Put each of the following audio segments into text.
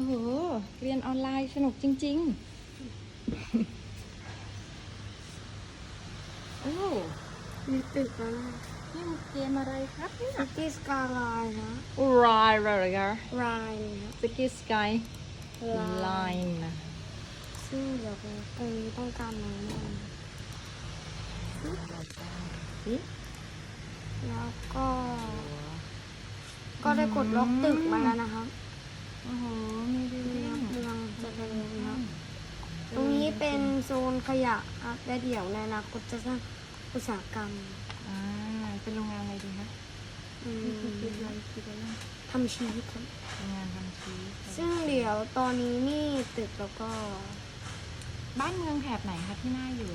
อ้โห เรียนออนไลน์สนุกจริง ๆ โอ้มีตึกแล้วนะนี่มันเกมอะไรครับเนี่ยซิตี้สกายไลน์ฮะรายอะไรกันไลน์ฮะสกิสกายไลน์นะซึ่งเดี๋ยวตรงนี้ต้องการน้ำมันสิแล้วก็ ก็ได้กดล็อกตึกมาแล้วนะครับ โอ้โหมีดูนี่เรื่คอรังบเมืองเจะเริญครับตรงนี้เป็นโซนขยะครับและเดี๋ยวในอนาคตจะสร้างอุตสาหกรรมอ่าเป็นโรงงานอะไรดีคะอืมคิดอะไรคิดอะไรทำชีสครับ โรงงานทำชีสซึ่งเดี๋ยวตอนนี้นี่ตึกแล้วก็บ้านเมืองแถบไหนคะที่น่าอยู่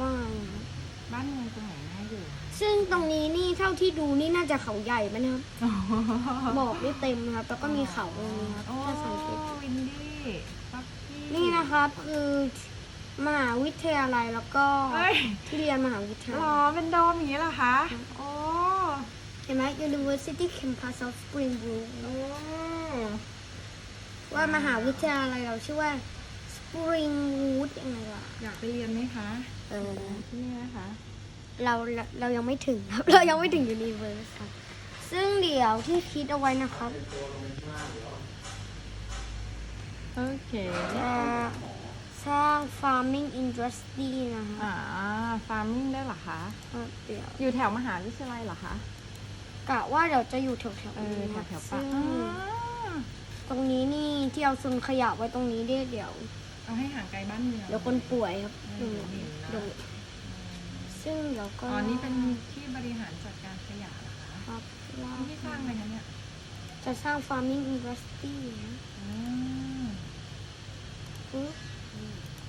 ว่างครับ บ้านเมืองตรงไหนน่าอยู่ ซึ่งตรงนี้นี่เท่าที่ดูนี่น่าจะเขาใหญ่ไหมนะครับบอกไม่เต็มครับ แล้วก็มีเขาตรงนี้ครับโอ้ถ้าสังเกตดูวินดี้ฟักกี้นี่นะครับคือมหาวิทยาลัยแล้วก็เฮ้ยที่เรียนมหาวิทยาหรลัอยเป็นโดมอย่างนี้เหรอคะโอ้เห็นไหม University Campus of Springbrook โอ้ว่ามหาวิทยาลัยเราชื่อว่า Springwood ยังไงล่ะอยากไปเรียนไหมคะ เออที่นี่นะคะ เราเราเรายังไม่ถึงครับ เรายังไม่ถึง Universe ครับ ซึ่งเดี๋ยวที่คิดเอาไว้นะครับโอเคจะสร้าง farming industry นะคะอ่าฟาร์มมิ่งได้เหรอคะ เดี๋ยวอยู่แถวมหาวิทยาลัยเหรอคะกะว่าเดี๋ยวจะอยู่แถวๆเออนี้แถนะวแถวๆซึ่ปากงอ่าตรงนี้นี่ที่เอาซุนขยะไว้ตรงนี้เดี๋ยวเดี๋ยวเอาให้ห่างไกลบ้านเมืองเดี๋ยวคนป่วยครับเออเห็นนะเดี๋ยว ซึ่งเดี๋ยวก็อ๋อนี่เป็นที่บริหารจัดการขยะเหรอคะครับว่าที่สร้างอะไรคะเนี่ยจะสร้าง farming industry นะอืมปึ๊บ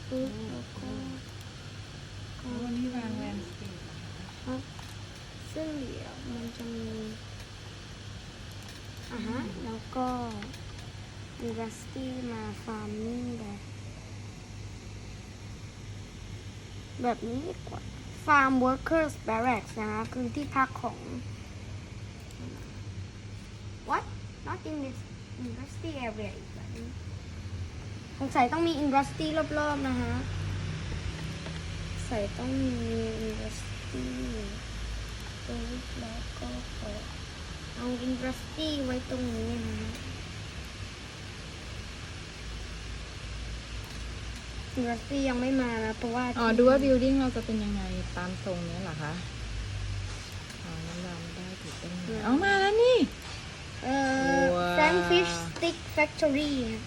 ปึ๊บแล้วก็โอ้นี่วางแลนด์สเคปเหรอคะครับ ซึ่งเดี๋ยวมันจะมีอะฮะแล้วก็ industry มา farming แบบแบบนี้ดีกว่า farm workers barracks นะคะคือที่พักของ what not in this industry area อีกแบบนี้สงสัยต้องมี industry รอบๆ นะฮะใส่ต้องมี industry ตัวแล้วก็ขอเอา industry ไว้ตรงนี้นะฮะ industry ยังไม่มานะเพราะว่าอ๋อดูว่า building เราจะเป็นยังไงตามทรงเนี้ยเหรอคะอ๋อน้ำดำได้ถูกต้องเอามาแล้วนี่ เอ่อ ว้าว Frankfish Stick Factory นะ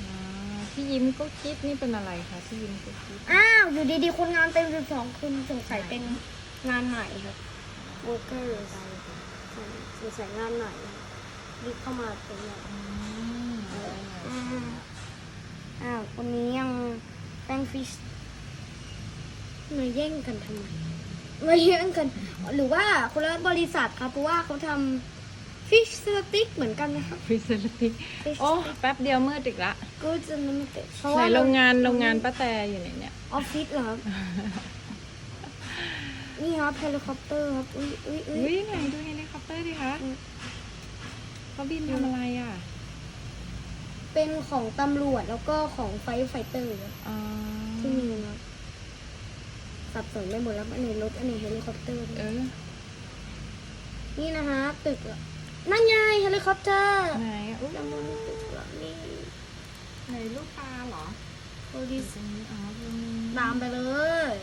อ๋อที่ยิ้มกุ๊กกิ๊บนี่เป็นอะไรคะที่ยิ้มกุ๊กกิ๊บอ้าว อยู่ดีๆ คนงานเต็มสิบสองคนสงสัยเป็นงานใหม่ครับ workers สงสัยงานใหม่รีบเข้ามาเป็นแบบอืมได้ไงอืมอ้าวคนนี้ยัง Frankfish มาแย่งกันทำไมมาแย่งกัน หรือว่าคนละบริษัทครับเพราะว่าเขาทำ fish stick เหมือนกันนะครับฟิสลิตี้ Fish โอ้แป๊บเดียวมืดอีกละ Goods Unlimited เพราะไหนว่าโรงงานโรงงานป้าแตอยู่ไหนเนี่ย ออฟฟิศเหรอครับ นี่ครับเฮลิคอปเตอร์ครับอุ้ยอุ้ยอุ้อุ้ยยไหนดูเฮลิคอปเตอร์ดิคะอืมเขาบินทำอะไรอะ เป็นของตำรวจแล้วก็ของไฟไฟเตอร์อที่มีนะสับสนไปหมดแล้วอันไหนรถอันไหนเฮลิคอปเตอร์เออ นี่นะคะตึกนั่นไงเฮลิคอปเตอร์ไหนอุ๊ยแล้มันมีตึกเหรอนี่ไหนลูกตาเหรอโอ้ดิสอ๋อตามไปเลย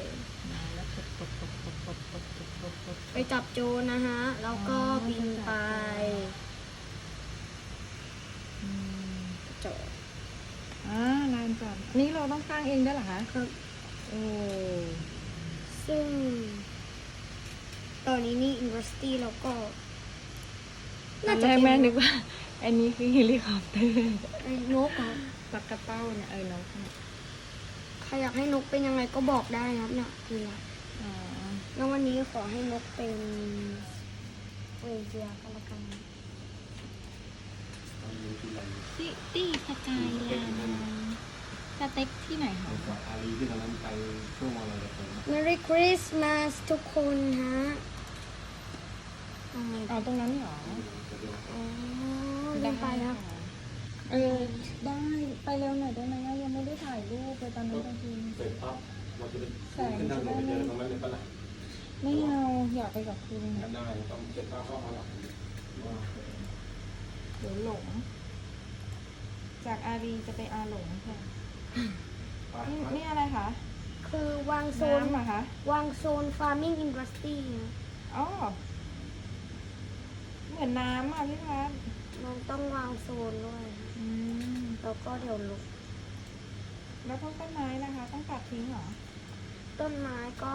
ไปจับโจรนะฮะ แล้วก็บินไป จอดอ่าลานจอดนี่เราต้องสร้างเองได้เหรอคะครับโอ้ซึ่ง ตอนนี้นี่ University แล้วก็ตอนแรกแม่นึกว่า อันนี้คือเฮลิคอปเตอร์ไอ้นกเหรอปากกระเป้าเนี่ยเออนกเนี่ยใครอยากให้นกเป็นยังไงก็บอกได้นะครับเนี่ยคืออะไรอ๋อ แล้ววันนี้ขอให้นกเป็นเวเจียกันละกัน ซิตี้สกายแลนด์สเต็กที่ไหนคะจากอาลีที่ตอนนั้นไปช่วงวันลอยกระทงนะ Merry Christmas ทุกคนฮะเอาไงอ๋อตรงนั้นเหรออ๋อลืมไปครับค่ะเออได้ไปเร็วหน่อยได้ไหมอะยังไม่ได้ถ่ายรูปเลยตอนนั้นจริงเสร็จปั๊บเราจะไปแสงขึ้นจะทางลได้งไปเจอตรงนั้นเลยปะล่ะไม่เอาอยากไปกับคุณได้ต้องเสร็จปั๊บก็เอาละว่าเดี๋ยวหลง จากอารีจะไปอาหลงค่ะไปนี่ไปนี่อะไรคะ คือวางโซนน้ำเหรอคะ วางโซน farming industry นะอ๋อ เหมือนน้ำอะพี่พัดมันต้องวางโซนด้วยอืม แล้วก็เดี๋ยวลุกแล้วพวกต้นไม้นะคะ ต้องตัดทิ้งเหรอต้นไม้ก็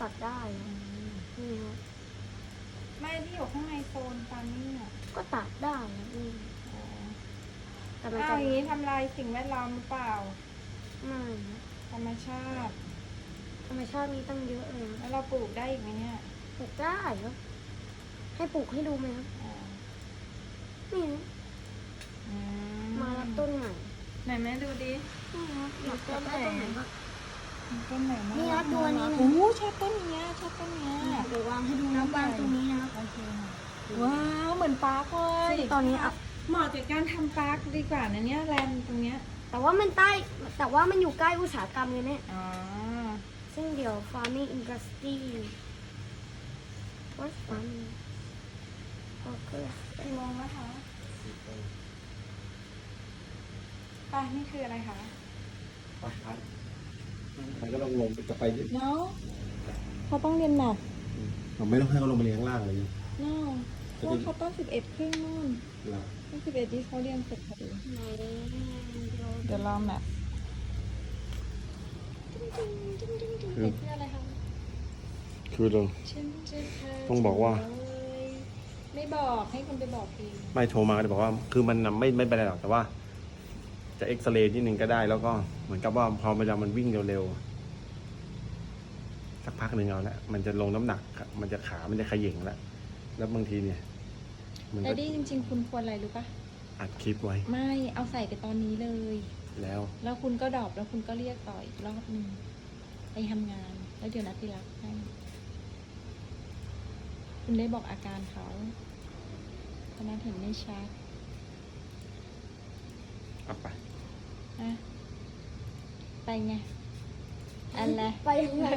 ตัดได้นะนี่ครับไม่ที่อยู่ข้างในโซนฟาร์มมิ่งอะ ก็ตัดได้นะนี่อ๋อแต่มันอ้าจะวอย่างนี้ทำลายสิ่งแวดล้อมหรือเปล่า ไม่นะธรรมชาติ ธรรมชาติมีตั้งเยอะเลยนะแล้วเราปลูกได้อีกไหมเนี่ยปลูกได้ครับให้ปลูกให้ดูไหมครับอ่านี่นะอืมาแล้วต้นใหม่ไหนแม่ดูดินี่ครับอยากได้ต้นไหนบ้างต้นไหนมานี่นะตัวนี้นะ โอ้โหชอบต้นเนี้ยชอบต้นเนี้ยเดี๋ยววางให้ดูนะวางตรงนี้นะครับโอเคค่ะ ว้าวเหมือนปาร์คเลยซึ่งตอนนี้อะเหมาะกับการทำปาร์คดีกว่านะเนี่ยแลนด์ตรงเนี้ยแต่ว่ามันใต้แต่ว่ามันอยู่ใกล้อุตสาหกรรมเลยเนี่ยอ๋อซึ่งเดี๋ยว farming industry what's farming โอเคกี่โมงแล้วคะไปนี่คืออะไรคะไปไปไปก็ต้องลงจะไปดิเนาะเขาต้องเรียนหนักเราไม่ต้องให้เขาลงมาเลี้ยงล่างเลยเนาะ เพราะว่าเขาต้องสิบเอ็ดครึ่งนู่นเราต้องสิบเอ็ดที่เขาเรียนเสร็จพอดีไหนเดี๋ยวเดี๋ยวรอแมพคือคืออะไรคะคือเราฉันจะพาต้องบอกว่าเธไปไม่บอกให้คุณไปบอกเองไม่โทรมาก็จะบอกว่า คือมันน่ะไม่ไม่เป็นไรหรอกแต่ว่า จะเอ็กซเรย์นิดนึงก็ได้ แล้วก็เหมือนกับว่าพอเวลามันวิ่งเร็วๆสักพักหนึ่งเอาละมันจะลงน้ำหนักครับมันจะขา มันจะเขย่งแล้วแล้วบางทีเนี่ย มันแต่ก็ดีจริง ๆ คุณควรอะไรรู้ปะอัดคลิปไว้ไม่เอาใส่ไปตอนนี้เลย แล้ว แล้วคุณก็ดรอปแล้วคุณก็เรียกต่ออีกรอบหนึ่งไปทำงาน แล้วเดี๋ยวนัดไปรับให้คุณได้บอกอาการเขาตอนนั้นเห็นไม่ชัดเอาไปอะไปไงอะไร ไปยังไง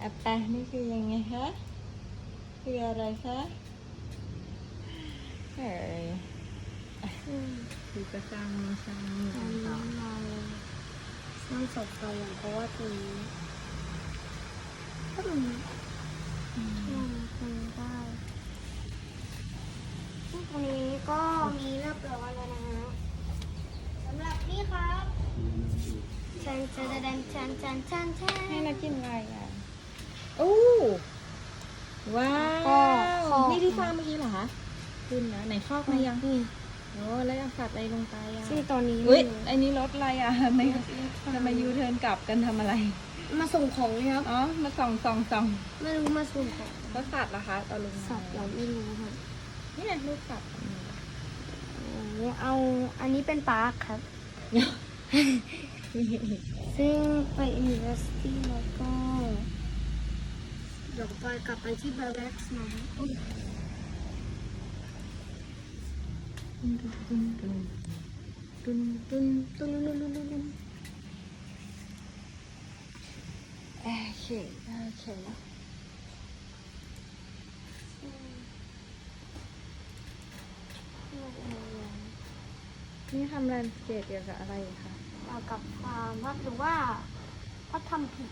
อะไปนี่คือยังไงคะคืออะไรคะ เฮ้ยอืมคือก็สร้างสร้างตอนนี้เราสร้างศพไปอย่างเพราะว่าตรงนี้ก็ตรงนี้อืมตรงนี้ได้ซึ่งตรงนี้ก็มีเรียบร้อยแล้วนะฮะสำหรับนี่ครับชันชันชันชันชันชันชันให้นักกินอะไรอะโอ้ว้าก็วคอกนี่ที่สร้างเมื่อกี้เหรอคะ ขึ้นนะไหนคอกมายังนี่โอ้แล้วเอาสัตว์อะไรลงไปอะซึ่งตอนนี้อุ้ยไอ้นี่รถอะไรอะทำไมทำไมยูเทิร์นกลับกันทำอะไร มาส่งของเลยครับอ๋อมาส่องส่องส่องไม่รู้มาส่งของแล้วสัตว์ล่ะคะเอาลงมาสัตว์เราไม่รู้ครับนี่ลูกสัตว์เอาเอาอันนี้เป็นปาร์คครับ ซึ่งไป university แล้วก็เดี๋ยวไปกลับไปที่ barracks นะครับอุ๊ยตุนตุนตุนตุนตุนตุนตุนตุนตุน โอเคโอเคนี่ทำแลนด์สเคปเกี่ยวกับอะไรคะเอากับความว่าหรือว่าเขาทำผิด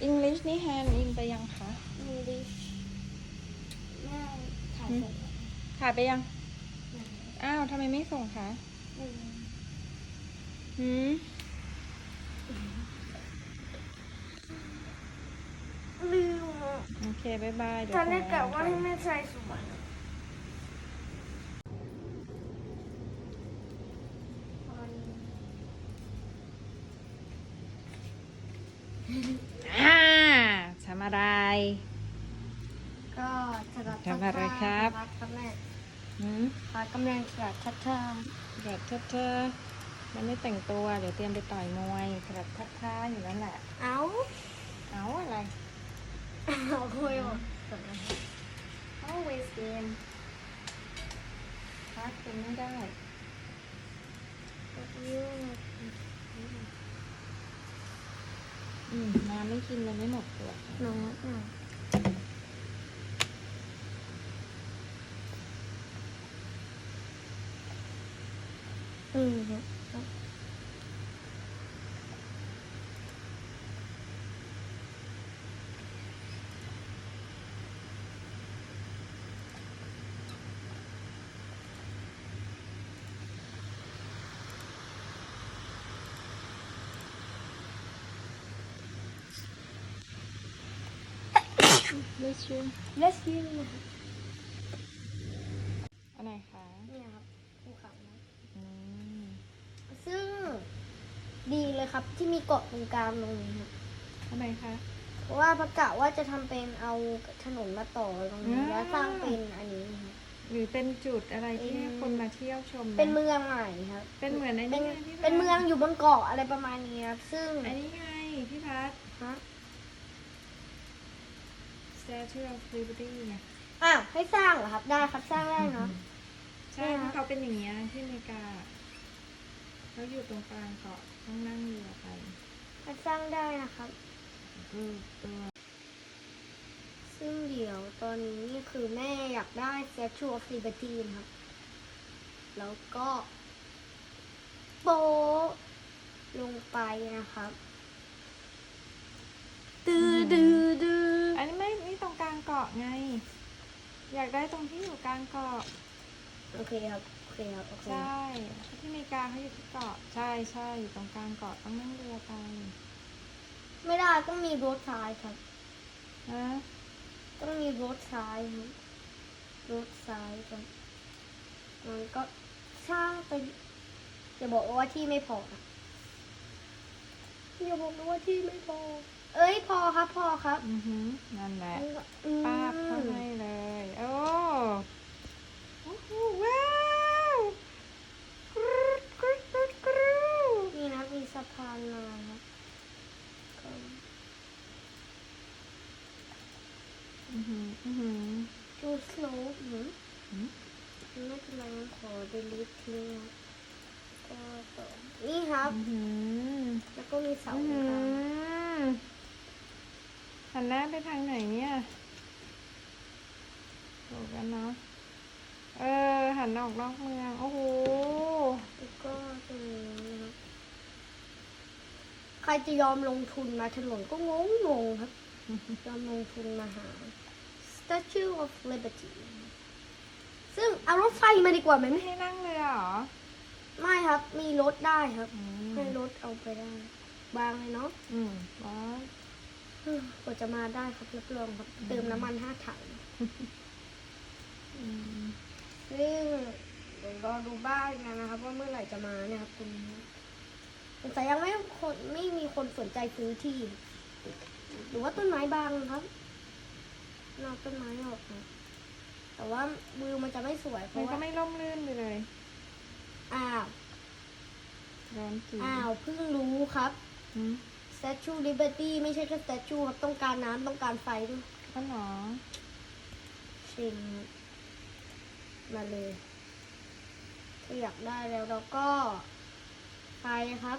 อังกฤษนี่แฮนด์อินไปยังคะ English แม่ถ่ายเสร็จถ่ายไปยัง อ้าวทำไมไม่ส่งคะอืมหืมลืมอะโอเคบายบายเดี๋ยวตอนแรกส่งกะว่าไปให้แม่ใส่สวยอ่าทำอะไร ก็จะรับทำอะไรครับครับแม่หืมขากำลังจะทัดทากระทัดเธอมันไม่แต่งตัว เดี๋ยวเตรียมไปต่อยมวยกระทัดท่าอยู่นั่นแหละ เอาเอาอะไร เอาคุยบอกก่อนนะครับ always game พักกันไม่ได้กับยูอืมน้ำไม่กินเลยไม่หมดตัวน้องหน่อย อืมครับ ไม่ชื่อ let's hear นะครับ อันไหนคะ เนี่ยครับภูเขานะ อืม ซึ่งดีเลยครับที่ มีเกาะตรงกลางตรงนี้ครับอันไหนคะ เพราะว่าประกาศว่าจะทำเป็นเอาถนนมาต่อตรงนี้ อ่า แล้วสร้างเป็นอันนี้ครับ หรือเป็นจุดอะไรที่เป็นให้คนมาเที่ยวชมะเป็นเมืองใหม่ครับ เป็นเหมือนไอ้เป็นี่นไงพี่พัดเป็นเมืองอยู่บนเกาะอะไรประมาณนี้ครับ ซึ่งอันนี้ไงพี่พัด ฮะ Statue of Liberty ไงอ้าวให้สร้างเหรอครับ ได้ครับสร้างได้เนาะ ใช่ใช่เพค่ะราะเขาเป็นอย่างเงี้ยที่อเมริกาเขาอยู่ตรงกลางเกาะ ต้องนั่งเรือไปให้สร้างได้นะครับ อืมตัวซึ่งเดี๋ยวตอนนี้นี่คือแม่อยากได้ Statue of Liberty นะครับ แล้วก็โปะลงไปนะครับดื้อดื้อดื้ออันนี้ไม่นี่ตรงกลางเกาะไง อยากได้ตรงที่อยู่กลางเกาะ โอเคครับโอ เคครับโอเคใช่ที่อเมริกาเขาอยู่ที่เกาะใช่ใช่อยู่ตรงกลางเกาะต้องนั่งเรือไปไม่ได้ต้องมีรถซ้ายครับนะต้องมีรถซ้ายครับรถซ้ายครับมันก็สร้างไปอย่าบอกว่าที่ไม่พอนะอย่าบอกนะว่าที่ไม่พอ เอ้ยพอครับพอครับ อือหือนั่นแหละอืมป้าบเข้าให้เลย โอ้โอ้โหว้าวกรูดกรูดกรูดกรูด นี่นะมีสะพานมาครับก็อือหืออือหือดูสโนว์หืมหืมไม่เป็นไรขอ delete ทิ้งนะก็ต่อนี่ครับ อือหือแล้วก็มีเสาอือตรหืงกลางอหันหน้าไปทางไหนเนี่ยถูกกันเนาะเออหันออกนอกเมือง โอ้โห แล้วก็ตรงนี้นะครับ ใครจะยอมลงทุนมาถนนก็งงงงๆครับ ยอมลงทุนมาหา Statue of Liberty ซึ่งเอารถไฟมาดีกว่าไหมไม่ไม่ให้นั่งเรือเหรอ ไม่ครับ มีรถได้ครับ อืมให้รถเอาไปได้ บางเลยเนาะอืมว้าวเฮ้ยกว่าจะมาได้ครับรับรองครับ เติมน้ำมันห้าถัง อืมซึ่งเดี๋ยวรอดูบ้านกันนะครับ ว่าเมื่อไหร่จะมาเนี่ยครับคุณ แต่ยังไม่คนไม่มีคนสนใจซื้อที่ หรือว่าต้นไม้บางครับนอกต้นไม้ออกนะแต่ว่าวิวมันจะไม่สวยเพมันราะก็ว่าไม่ร่มรื่นไปเลยอ้าวร้อนจีอ้าวเพิ่งรู้ครับอืม Statue Liberty ไม่ใช่แค่ Statue ครับต้องการน้ำต้องการไฟด้วย ก็หรอชิงมาเลยถ้าอยากได้แล้วเราก็ ไปครับ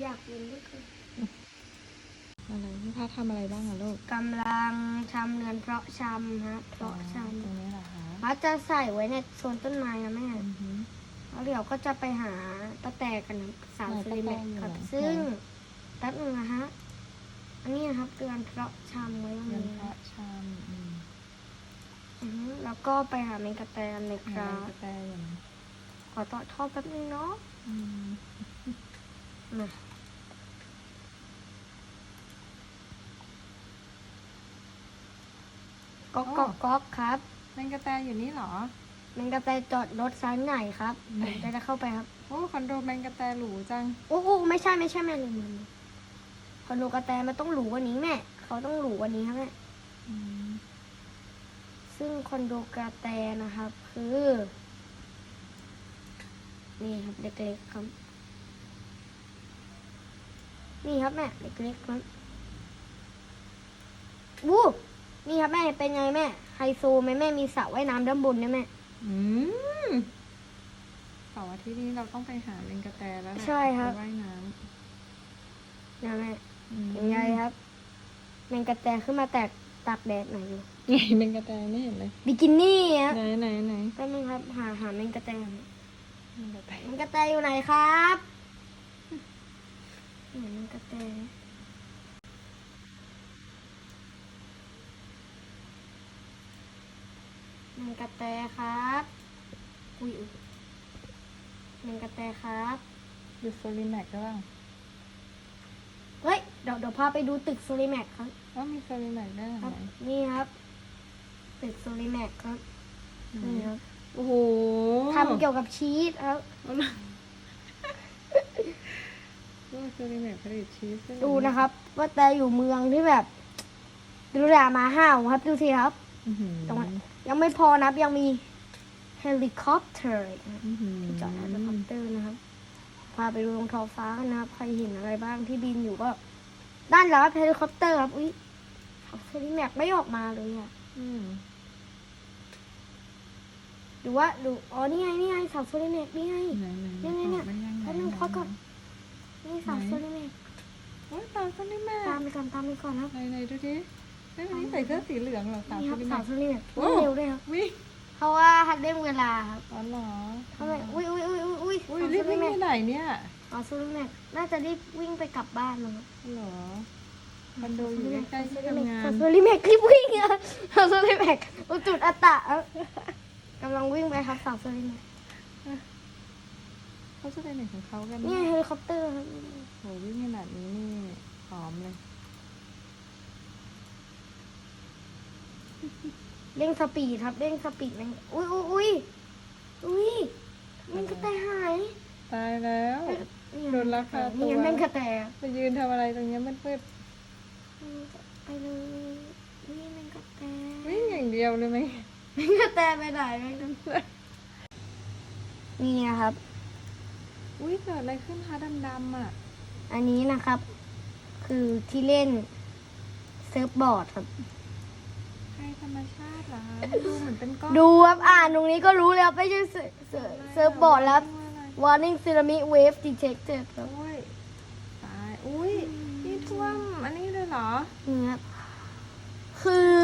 อยากเรียนด้วยกันอะไรพี่พาทำอะไรบ้างอะลูกกำลังทำเรือนเพาะชำฮะเพาะชตรงนี้เหรอคะำพัดจะใส่ไว้ในโซนต้นไม้นะแม่อือหือ แล้วเดี๋ยวก็จะไปหาตะแตกกันสามไหนซิลิเมตรตะแตอยู่ครับ ไหน ซึ่งแป๊บนึงนะฮะ อันนี้นะครับเรือนเพาะชำไว้ตรงเงินนี้พระชามอืมอือฮึแล้วก็ไปหาเมกะแตนเลยคอะไรรับก็แต่อย่างนี้ ขอต่อท่อแป๊บนึงเนาะอืมมาก๊อกก๊อกก๊อกครับแมงกะแตอยู่นี่เหรอเมกะแตจอดรถซ้ายไหนครับผมจะได้เข้าไปครับ โอ้คอนโดแมงกะแตหรูจัง โอ้โหไม่ใช่ไม่ใช่แม่ลืมลืมคอนโดกระแตมันต้องหรูกว่านี้แม่ เขาต้องหรูกว่านี้ครับแม่อืมซึ่งคอนโดกระแตนะครับ คือ นี่ครับเล็กๆครับ นี่ครับแม่เล็กๆครับวู้นี่ครับแม่เป็นไงแม่ไฮโซไหมแม่มีสระว่ายน้ำด้านบนเนี่ยแม่อืมเสาร์อาทิตย์นี้เราต้องไปหาเลงกระแตแล้วแหละใช่ครับ ไปว่ายน้นะแม่ำอืมเป็นไงครับแมงกระแตขึ้นมาแตกตากแดดหน่อยดูไงเลงกระแตไม่เห็นเลยบิกินี่ครับไหนไหนไหน แป๊บนึงครับ หาหาแมงกระแตหน่อย เลงกระแตแมงกระแตอยู่ไหนครับไหนแมงกระแตแมงกระแตครับอุ้ยอุ๊ยแมงกระแตครับดูโซลิแม็กก็บ้างเฮ้ยเดี๋ยวเดี๋ยวพาไปดูตึกโซลิแม็กครับว่ามีโซลิแม็กได้ครับไหมนี่ครับ ตึกโซลิแม็กครับนี่ครับ โอ้โหทำเกี่ยวกับชีสครับว่าโซลิแม็กผลิตชีสไดูนะครับ ว่าแต่อยู่เมืองที่แบบดูแลมาห้าวครับดูสิครับอื้อหือตรงนั้นยังไม่พอนะครับยังมีเฮลิคอปเตอร์อีกนะครับอื้อหือจอดเฮลิคอปเตอร์นะครับ พาไปดูตรงท้องฟ้ากันนะครับ ใครเห็นอะไรบ้างที่บินอยู่ก็ ด้านหลังเฮลิคอปเตอร์ครับอุ้ยโซลิแม็กไม่ออกมาเลยอะอืม ดูว่าดูอ๋อนี่ไงนี่ไงเสาโซลิแม็กนี่ไง ไหนไหนเนี่ยเนี่ยเนี่ยออกมายังแป๊บนึงไหขอก่อน นี่เสาโซลิแม็กโอ้ยสาวโซลิแม็กตามไปก่อนตามไปก่อนครับไหนไหนดูดิเฮ้ยวันนี้ใส่เสื้อสีเหลืองเหรอสาวนี่โซครับลิแม็เสากโซลิแม็กโอ้วิ่งเร็วด้วยครับวิ่งเพราะว่าฮัดเร่งเวลาครับอ๋อเหรอทำไมอุ้ยอุ้ยอุ้ยอุ้ยอุ้ยอุ้ยเสารีบโซลิวิ่งแม็ไปกไหนเนี่ยอ๋อโซลิแม็กน่าจะรีบวิ่งไปกลับบ้านมั้งครับเหรอคอนโดอยู่ใกล้ๆที่ทำงานเสาโซลิแม็กรีบวิ่งอะเสาโซลิแม็กอุยจุดอัตตะครับ กำลังวิ่งไปครับเสาโซลิแม็กเขาจะไปไหนของเขากันนี่เนี่ยเฮลิคอปเตอร์ครับโหวิ่งขนาดนี้นี่หอมเลยเร่งสปีดครับเร่งสปีดแม่งอุ้ยอุ้ยอุ้ยอุ้ยมันกระแตหายตายแล้วโดนลักพาตัวนี่แม่งกระแตไปยืนทำอะไรตรงเนี้ยมืดไปเลยนี่แม่งกระแตๆวิ่งอย่างเดียวเลยไหมแม่งกระแตไปไหนแม่งกระแตนี่นะครับ อุ้ยเกิดอะไรขึ้นคะดำๆอะ อันนี้นะครับ คือที่เล่นเซิร์ฟบอร์ดครับ ใครธรรมชาติเหรอดูเหมือนเป็นก้อนดูครับอ่านตรงนี้ก็รู้แล้วไม่ใช่เซิร์ฟเซิร์ฟเซิร์ฟบอร์ดแล้ว warning tsunami wave detected ครับโอ้ยตาย อุ้ยนี่ท่วมอันนี้เลยเหรอ นี่ครับคือลิเบอร์ตี้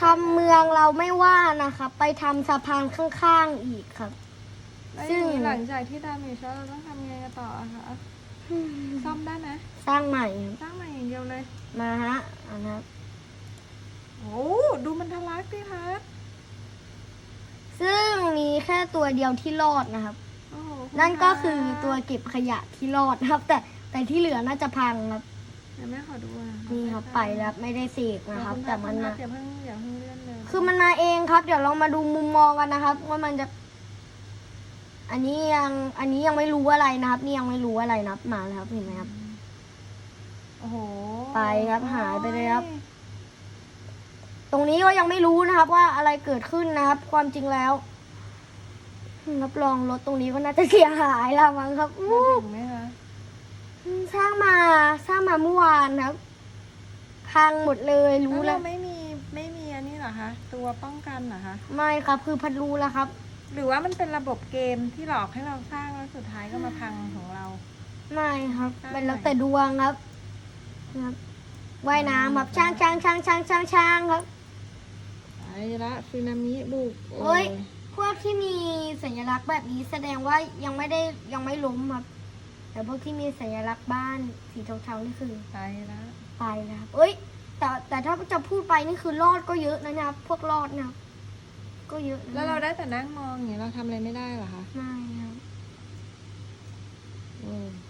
ทำเมืองเราไม่ว่านะครับไปทำสะพานข้างๆอีกครับซึ่ซึ่งงหลังจากที่ดาเมจแล้วเราต้องทำยังไงกันต่ออะคะซ่อมได้ไหมสร้างใหม่ครับสร้างใหม่อย่างเดียวเลย มาฮะอันนะครับ โอ้ดูมันทะลักดิคะซึ่งมีแค่ตัวเดียวที่รอดนะครับ โอ้โหณนั่นก็ะคือตัวเก็บขยะที่รอดนะครับ แต่แต่ที่เหลือน่าจะพังครับ เดี๋ยวแม่ขอดูอะนี่ครับไปแล้วไม่ได้เสกนะครับ แต่มันนะมาอย่าเพิ่งอย่าเพิ่งเลื่อนเลยคือมันมาเองครับ เดี๋ยวเรามาดูมุมมองกันนะครับ ว่ามันจะ อันนี้ยังอันนี้ยังไม่รู้อะไรนะครับ นี่ยังไม่รู้อะไรนะครับมาแล้วครับเห็นไหมครับ โอ้โหไปครับหายไปเลยครับ ตรงนี้ก็ยังไม่รู้นะครับ ว่าอะไรเกิดขึ้นนะครับ ความจริงแล้วรับรองรถตรงนี้ก็น่าจะเสียหายแล้วมั้งครับมาอู้ถึงไหมคะ สร้างมาสร้างมาเมื่อวานครับพังหมดเลยรู้แล้วแล้เราวไม่มีไม่มีอันนี้เหรอคะตัวป้องกันเหรอคะไม่ครับคือพัดรู้แล้วครับ หรือว่ามันเป็นระบบเกมที่หลอกให้เราสร้างแล้วสุดท้ายก็มาพังของเรา ไม่ครับได้เป็นแล้วแต่ดวงครับครับว่ายน้ำครับช้างช้างช้างช้างช้างช้างครับไปละซึนามิบุกเฮ้ย พวกที่มีสัญลักษณ์แบบนี้แสดงว่ายังไม่ได้ยังไม่ล้มครับ แต่พวกที่มีสัญลักษณ์บ้านสีเทาๆนี่คือไปละไปแล้วครับเอ้ย แต่แต่ถ้าจะพูดไปนี่คือรอดก็เยอะนะนะครับพวกรอดนะครับก็เยอะนะแล้วเราได้แต่นั่งมองอย่างเงี้ยเราทำอะไรไม่ได้เหรอคะไม่ครับ อืม